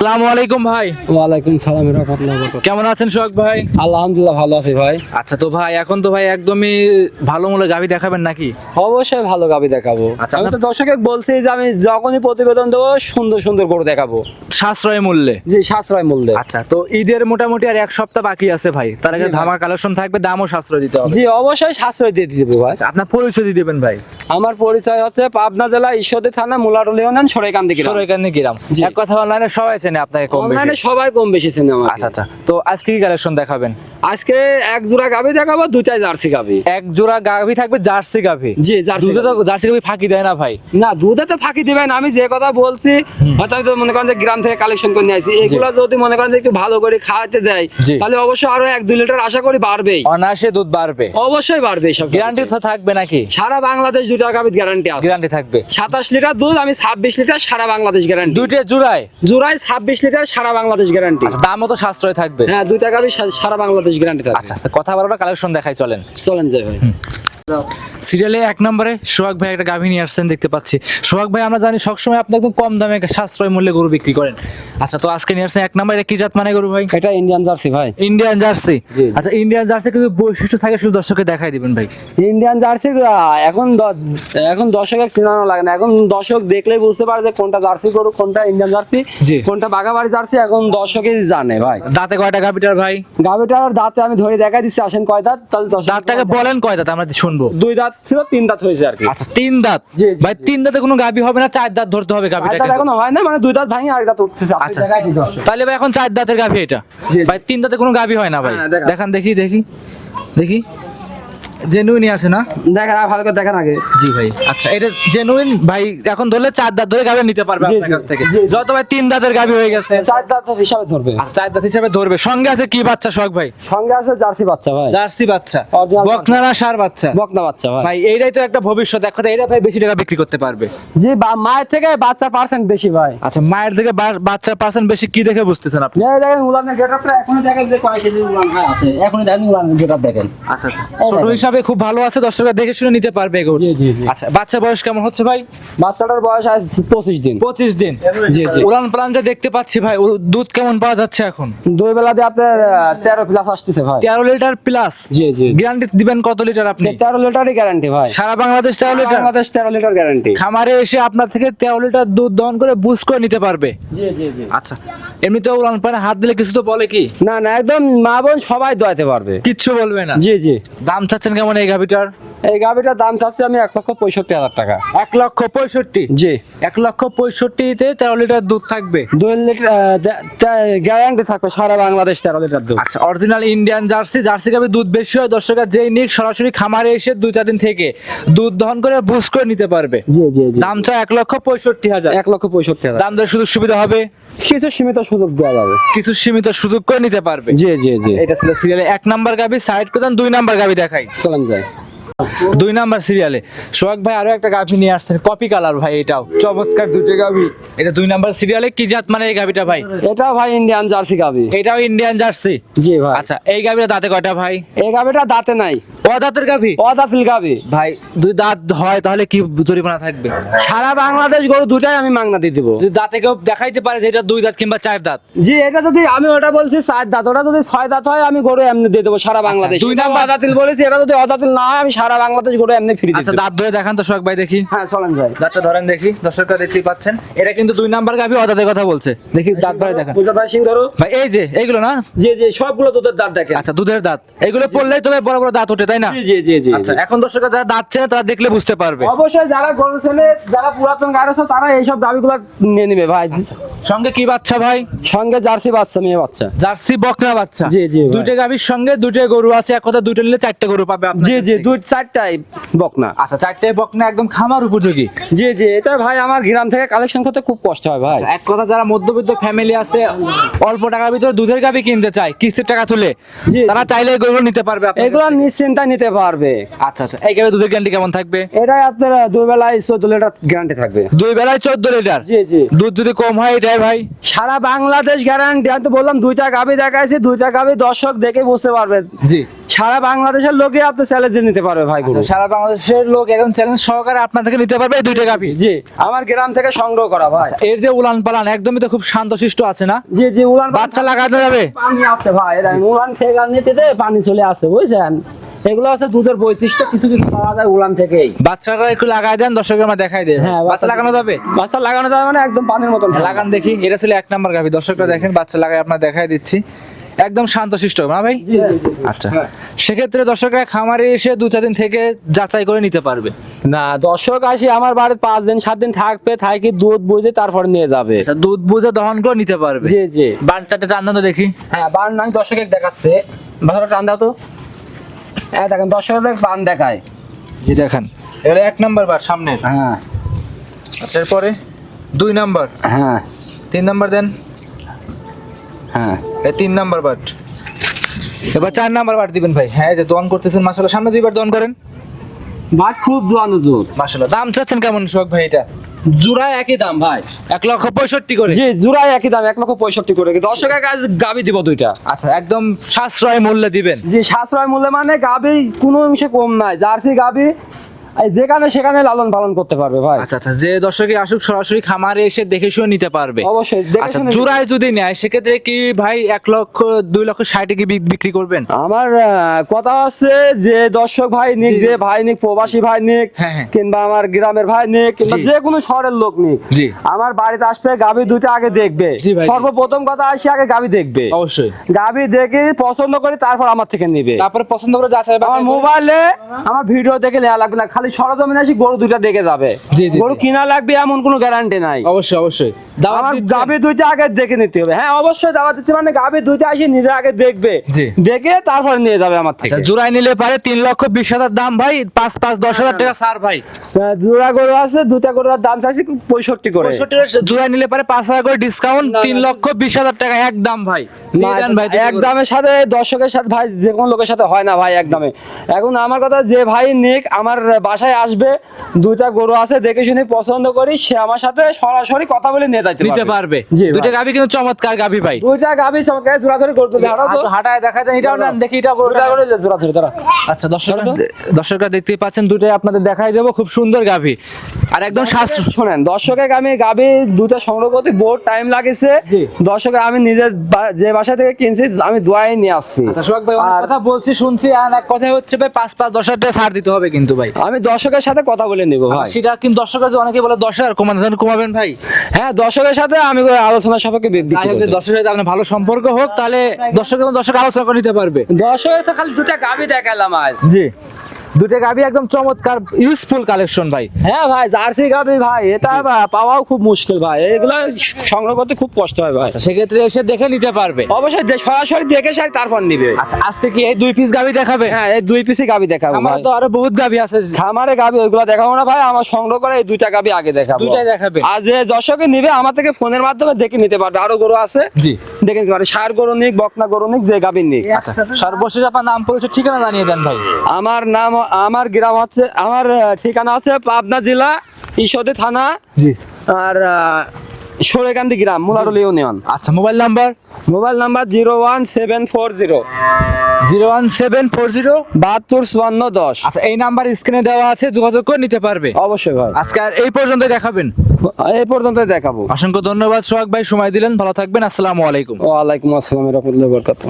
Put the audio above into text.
আসসালামু আলাইকুম ভাই। ওয়ালাইকুম সালাম রহমতুল্লাহ কেমন আছেন সোহাগ ভাই? আলহামদুলিল্লাহ ভালো আছি ভাই। আচ্ছা তো ভাই এখন তো ভাই একদমই ভালো মূল্যে গাভি দেখাবেন নাকি? অবশ্যই ভালো গাবি দেখাবো। আচ্ছা, আমি তো দর্শকে বলছি যে আমি যখনই প্রতিবেদন দেবো সুন্দর সুন্দর করে দেখাবো। সাশ্রয় মূল্যে? জি সাশ্রয় মূল্যে। আচ্ছা তো ঈদের মোটামুটি আর এক সপ্তাহ বাকি আছে ভাই। তার আগে ধামা কালেকশন থাকবে দামও সাশ্রয় দিতে হবে। জি অবশ্যই সাশ্রয় দিয়ে দিতে ভাই। আচ্ছা আপনার পরিচয় দিয়ে দেবেন ভাই। আমার পরিচয় হচ্ছে পাবনা জেলা ঈশ্বরদী থানা মুলাটুল ইউনিয়ন সরাইকান্দি গ্রাম। সরাইকান্দি গ্রাম। এক কথা অনলাইনে সবাই চেনে আপনাকে কম অনলাইনে বেশি সবাই কম বেশি চেনে আমার আচ্ছা আচ্ছা। তো আজকে কি কালেকশন দেখাবেন? আজকে এক জোড়া গাবি দেখাবো দুটাই জার্সি গাবি এক জোড়া গাভি থাকবে জার্সি গাভি? জি, জার্সি দুধে তো জার্সি গাভি ফাঁকি দেয় না ভাই। না দুধে তো ফাঁকি দিবেন আমি যে কথা বলছি হয়তো আমি তো মনে করেন যে গ্রাম থেকে কালেকশন করে নিয়ে আসি। এগুলো যদি মনে করেন যে একটু ভালো করে খাওয়াতে দেয় তাহলে অবশ্যই আরও এক দুই লিটার আশা করি বাড়বেই। অনায়াসে দুধ বাড়বে। অবশ্যই বাড়বে সব গ্যারান্টি তো থাকবে নাকি? সারা বাংলাদেশ দুই টাকা গ্যারান্টি আছে। গ্যারান্টি থাকবে। সাতাশ লিটার দুধ আমি ছাব্বিশ লিটার সারা বাংলাদেশ গ্যারান্টি দুইটা জোড়ায়? জোড়ায় ছাব্বিশ লিটার সারা বাংলাদেশ গ্যারান্টি আচ্ছা দামও তো সাশ্রয় থাকবে। হ্যাঁ দুইটা গাভীর সারা বাংলাদেশ গ্যারান্টি থাকে আচ্ছা কথা বলার কালেকশন দেখাই চলেন। চলেন যাই ভাই। সিরিয়ালে এক নম্বরে সোহাগ ভাই একটা গাভী নিয়ে আসছেন দেখতে পাচ্ছি। সোহাগ ভাই আমরা জানি সবসময় আপনি একদম কম দামে সাশ্রয় মূল্যে গরু বিক্রি করেন। আচ্ছা তো আজকে নিয়ে আসছেন এক নম্বরে কি জাত মানে গরু ভাই? এটা ইন্ডিয়ান জার্সি ভাই। Indian jersey. আচ্ছা ইন্ডিয়ান জার্সি কিন্তু বৈশিষ্ট্য থাকে শুধু দর্শককে দেখাই দিবেন ভাই। ইন্ডিয়ান জার্সি এখন এখন দর্শক চিনানো লাগে না। এখন দর্শক দেখলেই বুঝতে পারে যে কোনটা জার্সি গরু কোনটা ইন্ডিয়ান জার্সি। কোনটা বাগাবাড়ি জার্সি এখন দর্শকই জানে ভাই। দাঁতে কয়টা গাভীটার ভাই? গাভিটার দাঁতে আমি ধরে দেখা দিচ্ছি আসেন কয় দাঁত তাহলে দর্শক দাঁতটাকে বলেন কয় দাঁত আমরা শুনব। দুই দাঁত ছিল তিন দাঁত হয়েছে আর কি। আচ্ছা তিন দাঁত? ভাই তিন দাঁতে কোনো গাবি হবে না চার দাঁত ধরতে হবে গাবিটা এটা এখন হয় না মানে দুই দাঁত ভাঙি আর দাঁত উঠতেছে। আপনি আচ্ছা। তাহলে ভাই এখন চার দাঁতের গাবি এটা। ভাই তিন দাঁতে কোনো গাবি হয় না ভাই। হ্যাঁ। দেখান দেখি দেখি। দেখি। জেনুইনই আছে না? দেখেন ভালো করে দেখেন আগে। জি ভাই। আচ্ছা এটা জেনুইন ভাই এখন ধরলে চার দাঁত ধরে নিতে পারবে আপনার কাছ থেকে। যত ভাই তিন দাঁতের গাভী হয়ে গেছে। চার দাঁত হিসাবে ধরবে। আচ্ছা চার দাঁত হিসাবে ধরবে। সঙ্গে আছে কি বাচ্চা শখ ভাই? সঙ্গে আছে জার্সি বাচ্চা ভাই। জার্সি বাচ্চা। Original বকনা না সার বাচ্চা। বকনা বাচ্চা ভাই। ভাই এইটাই তো একটা ভবিষ্যৎ। এক কথা এটা ভাই বেশি টাকা বিক্রি করতে পারবে। জি মায়ের থেকে বাচ্চা পার্সেন্ট বেশি ভাই। আচ্ছা মায়ের থেকে বা- বাচ্চার পার্সেন্ট বেশি কি দেখে বুঝতেছেন আপনি? এই দেখেন উলানের গেটআপটা এখনই দেখেন যে কয় কেজি উলান ভাই আছে। এখনই দেখেন উলানের গেটআপ দেখেন। আচ্ছা আচ্ছা। ছোট। হিসাবে খুব ভালো আছে দর্শকরা দেখে শুনে নিতে পারবে এগুলো। আচ্ছা বাচ্চা বয়স কেমন হচ্ছে ভাই? বাচ্চাটার বয়স আজ পঁচিশ দিন। পঁচিশ দিন। জি, জি। উড়ান প্লান যে দেখতে পাচ্ছি ভাই দুধ কেমন পাওয়া যাচ্ছে এখন? দুই বেলা দিয়ে আপনার তেরো প্লাস আসতেছে ভাই। তেরো লিটার প্লাস জি জি। গ্যারান্টি দিবেন কত লিটার আপনি? তেরো লিটারই গ্যারান্টি ভাই। সারা বাংলাদেশ তেরো লিটার? বাংলাদেশ তেরো লিটার গ্যারান্টি খামারে এসে আপনার থেকে তেরো লিটার দুধ দহন করে বুঝ করে নিতে পারবে? জি জি জি। আচ্ছা এমনিতে উড়ান প্লানে হাত দিলে কিছু তো বলে কি? না না একদম মা বোন সবাই দোয়াতে পারবে। কিচ্ছু বলবে না। জি জি। দাম চাচ্ছেন কেমন এই গাভিটার? এই গাভিটার দাম চাচ্ছি আমি এক লক্ষ পঁয়ষট্টি হাজার টাকা। এক লক্ষ পঁয়ষট্টি? জি। এক লক্ষ পঁয়ষট্টিতে তেরো লিটার দুধ থাকবে? দুই লিটার গ্যারান্টি থাকবে সারা বাংলাদেশ তেরো লিটার দুধ। আচ্ছা অরিজিনাল ইন্ডিয়ান জার্সি জার্সি গাভি দুধ বেশি হয় দর্শকরা যেই নিক সরাসরি খামারে এসে দু চার দিন থেকে দুধ দহন করে বুঝ করে নিতে পারবে। জি জি দাম চাই এক লক্ষ পঁয়ষট্টি হাজার। এক লক্ষ পঁয়ষট্টি হাজার। দাম দরের সুযোগ সুবিধা হবে? কিছু সীমিত সুযোগ দেওয়া যাবে। কিছু সীমিত সুযোগ করে নিতে পারবে? জি জি জি। এটা ছিল সিরিয়ালে এক নাম্বার গাভি সাইড করে দুই নাম্বার গাভি দেখাই। চলেন যাই দুই নাম্বার সিরিয়ালে। সোহাগ ভাই আরও একটা গাভি নিয়ে আসছেন। কপি কালার ভাই এটাও। চমৎকার দুটো গাভি। এটা দুই নাম্বার সিরিয়ালে কি জাত মানে এই গাভিটা ভাই? এটা ভাই ইন্ডিয়ান জার্সি গাভি। এটাও ইন্ডিয়ান জার্সি জি ভাই। আচ্ছা এই গাভিটা দাঁতে কয়টা ভাই? এই গাভিটা দাঁতে নাই। ও দাঁতের গাভি? অদাতিল গাভি। ভাই দুই দাঁত হয় তাহলে কি জরিমানা থাকবে? সারা বাংলাদেশ গরু দুটাই আমি মাংনা দিয়ে দিব। যদি দাঁতে কেউ দেখাইতে পারে যে এটা দুই দাঁত কিংবা চার দাঁত? জি এটা যদি আমি ওটা বলছি চার দাঁত ওটা যদি ছয় দাঁত হয় আমি গরু এমনি দিয়ে দেবো সারা বাংলাদেশ। দুই নাম্বার- নাম্বার অদাতিল বলেছি এটা যদি অদাতিল না হয় আমি সারা বাংলাদেশ গরু এমনি ফ্রি আচ্ছা দাঁত ধরে দেখান তো সোহাগ ভাই দেখি। হ্যাঁ চলেন যাই দাঁতটা ধরেন দেখি দর্শকরা দেখতেই পাচ্ছেন। এটা কিন্তু দুই নাম্বার গাভি অদাতের কথা বলছে। দেখি দাঁত ধরে দেখান। বুঝতে পারছি ধরো। ভাই এই যে এইগুলো না? জি জি সবগুলো দুধের দাঁত দেখেন। আচ্ছা দুধের দাঁত। এগুলো পড়লেই তবে বড় বড় দাঁত ওঠে তাই না? জি জি জি আচ্ছা এখন দর্শকরা যারা দাঁত চেনে তারা দেখলে বুঝতে পারবে। অবশ্যই যারা গরু ছেলে যারা পুরাতন গাড়ি আছে তারা এইসব দাবিগুলো নিয়ে নিবে ভাই। সঙ্গে কি বাচ্চা ভাই? সঙ্গে জার্সি বাচ্চা মেয়ে বাচ্চা। জার্সি বকনা বাচ্চা। জি, জি, ভাই। দুইটা গাভির সঙ্গে দুইটা গরু আছে এক কথা দুইটা নিলে চারটে গরু পাবে জি জি। দুই চারটাই বকনা। আচ্ছা চারটে বকনা একদম খামার উপযোগী। জি জি এটা ভাই আমার গ্রাম থেকে কালেকশন করতে খুব কষ্ট হয় ভাই। এক কথা যারা মধ্যবিত্ত ফ্যামিলি আছে অল্প টাকার ভিতরে দুধের গাবি কিনতে চায় কিস্তির টাকা তুলে। তারা চাইলে গরু নিতে পারবে এগুলো। নিশ্চিন্তায় নিতে পারবে। আচ্ছা আচ্ছা এই গাভি দুধের গ্যারান্টি কেমন থাকবে? এটাই আপনার দুই বেলায় চোদ্দ লিটার গ্যারান্টি থাকবে। দুই বেলায় চোদ্দ লিটার? জি জি। দুধ যদি কম হয় এটাই ভাই। সারা বাংলাদেশ গ্যারান্টি আমি তো বললাম দুইটা গাবি দেখাইছি দুইটা গাবি দর্শক দেখে বুঝতে পারবে। জি। সারা বাংলাদেশের লোকে আপনি চ্যালেঞ্জ নিতে পারবে ভাই গরু। সারা বাংলাদেশের লোক এখন চ্যালেঞ্জ সহকারে আপনার থেকে নিতে পারবে এই দুইটা গাভি। জি আমার গ্রাম থেকে সংগ্রহ করা ভাই। এর যে উলান পালান একদমই তো খুব শান্তশিষ্ট আছে না? জি জি উলান বাচ্চা লাগাতে যাবে? পানি আছে ভাই উলান থেকে নিতে দে পানি চলে আসে বুঝছেন? এগুলো আছে দুধের বৈশিষ্ট্য কিছু কিছু পাওয়া যায় উলান থেকেই। বাচ্চাটা একটু লাগাই দেন দর্শকের আমরা দেখাই দেন হ্যাঁ, বাচ্চা লাগানো যাবে? বাচ্চা লাগানো যাবে মানে একদম পানির মতন লাগান দেখি এটা ছিল এক নাম্বার গাভি। দর্শকরা দেখেন বাচ্চা লাগাই আপনার দেখাই দিচ্ছি। একদম শান্তশিষ্ট না ভাই। আচ্ছা। সেক্ষেত্রে দর্শকরা খামারে এসে দু চার দিন থেকে যাচাই করে নিতে পারবে। না দর্শক আসি আমার বাড়িতে পাঁচ দিন সাত দিন থাকবে থাকি দুধ বুঝে তারপরে নিয়ে যাবে। আচ্ছা দুধ বুঝে দহন করে নিতে পারবে। জি জি। বাচ্চাটা টান্দান তো দেখি। হ্যাঁ বান নাই দর্শক দেখাচ্ছে। বাসাটা টান দাও তো। হ্যাঁ দেখেন দর্শক বান দেখায়। জি দেখেন। এগুলো এক নাম্বার বার সামনের। হ্যাঁ। আচ্ছা এরপরে দুই নাম্বার। হ্যাঁ। তিন নাম্বার দেন। হ্যাঁ এই তিন নাম্বার বাট এবার চার নাম্বার বাট দিবেন ভাই। হ্যাঁ যে দন করতেছেন মাসাল্লাহ সামনে দুইবার দন করেন। বাট খুব জোয়ানো জোর মাসাল্লাহ দাম চাচ্ছেন কেমন সোহাগ ভাই এটা? জোড়ায় একই দাম ভাই। এক লক্ষ পঁয়ষট্টি করে। জি জোড়ায় একই দাম এক লক্ষ পঁয়ষট্টি করে। দর্শকের কাছে গাবি দিব দুইটা। আচ্ছা একদম সাশ্রয় মূল্যে দিবেন। জি সাশ্রয় মূল্যে মানে গাবি কোনো অংশে কম নাই। জার্সি গাবি যেখানে সেখানে লালন পালন করতে পারবে ভাই। আচ্ছা আচ্ছা যে দর্শকে আসুক সরাসরি খামারে এসে দেখে শুনে নিতে পারবে। অবশ্যই আচ্ছা জোড়ায় যদি নেয় সেক্ষেত্রে কি ভাই এক লক্ষ দুই লক্ষ ষাটে কি বিক্রি করবেন? আমার কথা হচ্ছে যে দর্শক ভাই নিক। যে ভাই নিক প্রবাসী ভাই নিক হ্যাঁ, হ্যাঁ। কিংবা আমার গ্রামের ভাই নিক কিংবা যে কোনো শহরের লোক নিক। জি। আমার বাড়িতে আসবে গাবি দুইটা আগে দেখবে। সর্বপ্রথম কথা আসি আগে গাবি দেখবে। অবশ্যই। গাবি দেখে পছন্দ করে তারপর আমার থেকে নিবে। তারপরে পছন্দ করে যাচাই আমার মোবাইলে আমার ভিডিও দেখে নেওয়া লাগবে না খালি সরজমিনে আসি গরু দুইটা দেখে যাবে। গরু কিনা লাগবে এমন কোনো গ্যারান্টি নাই। অবশ্যই অবশ্যই। দাওয়াত আমার দিচ্ছেন? দুইটা আগে দেখে নিতে হবে। হ্যাঁ অবশ্যই দাওয়া দিচ্ছে। মানে গাবি দুইটা আসি নিজে আগে দেখবে। দেখে তারপরে নিয়ে যাবে আমার থেকে। আচ্ছা জোড়ায় নিলে পারে তিন লক্ষ বিশ হাজার দাম ভাই। পাঁচ পাঁচ দশ হাজার টাকা সার ভাই। জোড়া গরু আছে দুটা গরুর দাম চাইছি পঁয়ষট্টি করে। জোড়ায় নিলে পারে পাঁচ হাজার করে ডিসকাউন্ট তিন লক্ষ বিশ হাজার টাকা এক দাম ভাই। এক দামের সাথে দর্শকের সাথে ভাই যে কোনো লোকের সাথে হয় না ভাই এক দামে। এখন আমার কথা যে ভাই নিক আমার বাসায় আসবে দুইটা গরু আছে দেখে শুনে পছন্দ করি সে আমার সাথে সরাসরি কথা বলে নিয়ে যাইতে নিতে পারবে। দুইটা। গাভি কিন্তু চমৎকার গাভি ভাই। দুইটা গাবি চমৎকার জোড়া ধরে গরু তুলে হাঁটায় দেখা যায় এটাও নেন দেখি এটাও দুইটা করে জোড়া ধরে তারা আচ্ছা দর্শকরা দর্শকরা দেখতে পাচ্ছেন দুটোই আপনাদের দেখাই দেবো খুব সুন্দর গাভি। আর একদম শাস্ত্র শোনেন দর্শকের আমি গাবি দুটা সংগ্রহ করতে বহুত টাইম লাগেছে। দর্শকের আমি নিজের যে বাসা থেকে কিনছি আমি দোয়াই নিয়ে আসছি। আচ্ছা, সোহাগ ভাই আর- কথা বলছি শুনছি আর এক কথা হচ্ছে ভাই পাঁচ পাঁচ দশ হাজার টাকা ছাড় দিতে হবে কিন্তু ভাই। আমি দর্শকের সাথে কথা বলে নিব ভাই। সেটা কিন্তু দর্শকের অনেকে বলে দশ হাজার কমাতে কমাবেন ভাই। হ্যাঁ দর্শকের সাথে আমি আলোচনা সবাইকে দর্শকের সাথে আপনার ভালো সম্পর্ক হোক তাহলে দর্শকের দর্শক আলোচনা করে নিতে পারবে। দর্শকের তো খালি দুটা গাবি দেখালাম আজ। জি। দুটো গাভি একদম চমৎকার ইউজফুল কালেকশন ভাই। হ্যাঁ ভাই জার্সি গাবি ভাই এটা পাওয়াও খুব মুশকিল ভাই। এগুলো সংগ্রহ করতে খুব কষ্ট হয় ভাই। আচ্ছা সেক্ষেত্রে এসে দেখে নিতে পারবে। অবশ্যই সরাসরি দেখে সারি তারপর নিবে। আচ্ছা আজকে কি এই দুই পিস গাভি দেখাবে? হ্যাঁ এই দুই পিসে গাবি দেখাবো আমার তো আরও বহুত গাভি আছে। খামারে গাবি ওইগুলো দেখাবো না ভাই আমার সংগ্রহ করে এই দুইটা গাবি আগে দেখাবো। দুইটাই দেখাবে। আর যে দর্শকে নিবে আমার থেকে ফোনের মাধ্যমে দেখে নিতে পারবে। আরও গরু আছে। জি। দেখে মানে সার গরু নিক বকনা গরু নিক যে গাবি নিক। আচ্ছা সর্বশেষ আপনার নাম পরিচয় ঠিকানা জানিয়ে দেন ভাই। আমার নাম আমার গ্রাম হচ্ছে আমার ঠিকানা আছে পাবনা জেলা ঈশ্বরদী থানা। জি। আর সরেকান্দি গ্রাম মুলারুল ইউনিয়ন। আচ্ছা mobile number? Mobile number zero one seven four zero. Zero one seven four zero? বাহাত্তর চুয়ান্ন দশ। আচ্ছা এই নাম্বার স্ক্রিনে দেওয়া আছে যোগাযোগ করে নিতে পারবে। অবশ্যই ভাই। আজকে আর এই পর্যন্ত দেখাবেন। এই পর্যন্ত দেখাবো। অসংখ্য ধন্যবাদ সোহাগ ভাই সময় দিলেন। ভালো থাকবেন আসসালামু আলাইকুম। ওয়ালাইকুম আসসালাম রহমতুল্লাহ বরকাত